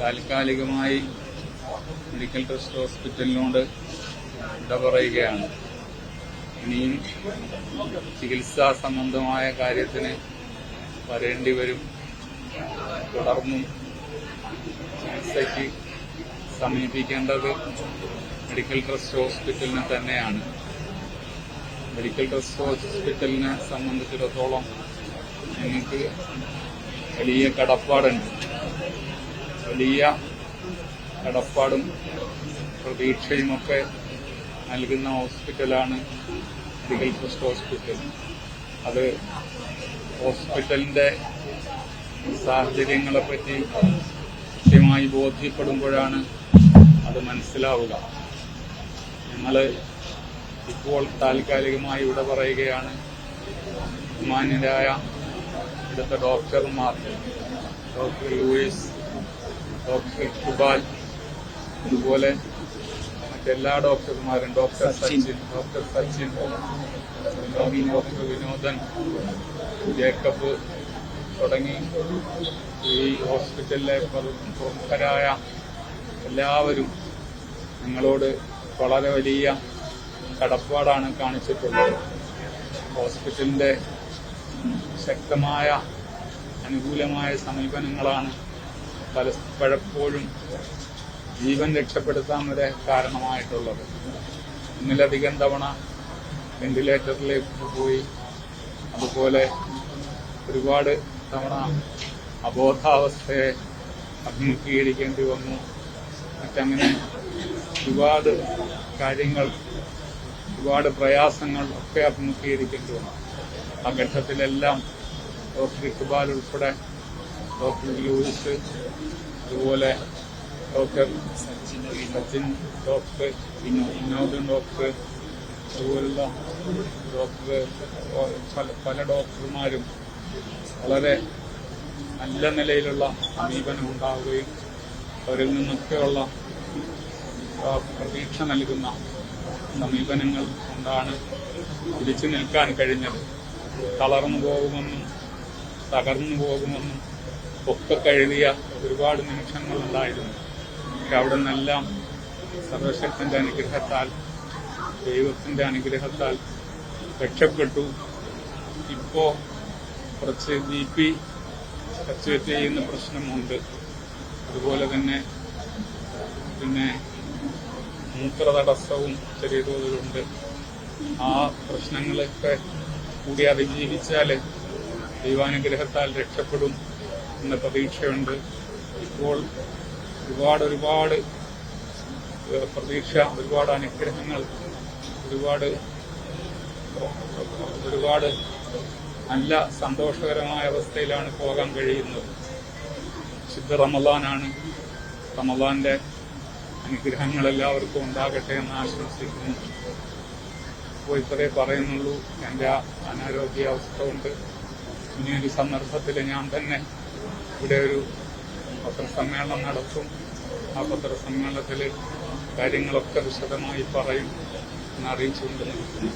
താൽക്കാലികമായി medical trust ഹോസ്പിറ്റലിനോട് വിട പറയുകയാണ്. ഇനിയും ചികിത്സാ സംബന്ധമായ കാര്യത്തിന് വരേണ്ടി വരും. തുടർന്നും ചികിത്സയ്ക്ക് സമീപിക്കേണ്ടത് മെഡിക്കൽ ട്രസ്റ്റ് ഹോസ്പിറ്റലിനെ തന്നെയാണ്. മെഡിക്കൽ ട്രസ്റ്റ് ഹോസ്പിറ്റലിനെ സംബന്ധിച്ചിടത്തോളം ഞങ്ങൾക്ക് വലിയ കടപ്പാടുണ്ട്. വലിയ കടപ്പാടും പ്രതീക്ഷയുമൊക്കെ നൽകുന്ന ഹോസ്പിറ്റലാണ് മെഡിക്കൽ ട്രസ്റ്റ് ഹോസ്പിറ്റൽ. അത് ഹോസ്പിറ്റലിന്റെ സാഹചര്യങ്ങളെപ്പറ്റി കൃത്യമായി ബോധ്യപ്പെടുമ്പോഴാണ് അത് മനസ്സിലാവുക. ഞങ്ങൾ ഇപ്പോൾ താൽക്കാലികമായി ഇവിടെ പറയുകയാണ് മാന്യരായ ഇവിടുത്തെ ഡോക്ടർമാർ ഡോക്ടർ ലൂയിസ് ഡോക്ടർ ഇക്ബാൽ അതുപോലെ മറ്റെല്ലാ ഡോക്ടർമാരും doctor Sachin. Doctor Sachin doctor Vinodan Jacob തുടങ്ങി ഈ ഹോസ്പിറ്റലിലെ പ്ര- പ്രമുഖരായ എല്ലാവരും ഞങ്ങളോട് വളരെ വലിയ കടപ്പാടാണ് കാണിച്ചിട്ടുള്ളത്. ഹോസ്പിറ്റലിന്റെ ശക്തമായ അനുകൂലമായ സമീപനങ്ങളാണ് പല പലപ്പോഴും ജീവൻ രക്ഷപ്പെടുത്താൻ വരെ കാരണമായിട്ടുള്ളത്. ഒന്നിലധികം തവണ വെന്റിലേറ്ററിലേക്ക് പോയി അതുപോലെ ഒരുപാട് തവണ അബോധാവസ്ഥയെ അഭിമുഖീകരിക്കേണ്ടി വന്നു. മറ്റങ്ങനെ ഒരുപാട് കാര്യങ്ങൾ ഒരുപാട് പ്രയാസങ്ങൾ ഒക്കെ അഭിമുഖീകരിക്കേണ്ടി വന്നു. ആ ഘട്ടത്തിലെല്ലാം ഡോക്ടർ ഇക്ബാൽ ഉൾപ്പെടെ ഡോക്ടർ യൂസ് അതുപോലെ doctor Sachin doctor Vinodan doctor അതുപോലുള്ള ഡോക്ടർ പല പല ഡോക്ടർമാരും വളരെ നല്ല നിലയിലുള്ള സമീപനം ഉണ്ടാവുകയും അവരിൽ നിന്നൊക്കെയുള്ള പ്രതീക്ഷ നൽകുന്ന സമീപനങ്ങൾ കൊണ്ടാണ് പിടിച്ചു നിൽക്കാൻ കഴിഞ്ഞത്. തളർന്നു പോകുമെന്നും തകർന്നു പോകുമെന്നും ഒക്കെ കഴുതിയ ഒരുപാട് നിമിഷങ്ങൾ ഉണ്ടായിരുന്നു പക്ഷെ അവിടെ നിന്നെല്ലാം സർവശക്തന്റെ അനുഗ്രഹത്താൽ ദൈവത്തിന്റെ അനുഗ്രഹത്താൽ രക്ഷപ്പെട്ടു. ഇപ്പോ കുറച്ച് ബി പി സച്ചുവേറ്റ് ചെയ്യുന്ന പ്രശ്നമുണ്ട്. അതുപോലെ തന്നെ പിന്നെ മൂത്ര തടസ്സവും ചെറിയ തോതിലുണ്ട്. ആ പ്രശ്നങ്ങളൊക്കെ കൂടി അതിജീവിച്ചാൽ ദൈവാനുഗ്രഹത്താൽ രക്ഷപ്പെടും. എന്ന പ്രതീക്ഷയുണ്ട്. ഇപ്പോൾ ഒരുപാട് ഒരുപാട് പ്രതീക്ഷ ഒരുപാട് അനുഗ്രഹങ്ങൾ ഒരുപാട് ഒരുപാട് നല്ല സന്തോഷകരമായ അവസ്ഥയിലാണ് പോകാൻ കഴിയുന്നത്. ശുദ്ധ റമലാനാണ് റമലാന്റെ അനുഗ്രഹങ്ങൾ എല്ലാവർക്കും ഉണ്ടാകട്ടെ എന്ന് ആശംസിക്കുന്നു. അപ്പോൾ ഇത്രേ പറയുന്നുള്ളൂ. എന്റെ അനാരോഗ്യാവസ്ഥ കൊണ്ട് ഇനിയൊരു സന്ദർഭത്തിൽ ഞാൻ തന്നെ ഇവിടെ ഒരു പത്രസമ്മേളനം നടത്തും. ആ പത്രസമ്മേളനത്തിൽ കാര്യങ്ങളൊക്കെ വിശദമായി പറയും എന്ന് അറിയിച്ചുകൊണ്ട് നിർത്തുന്നു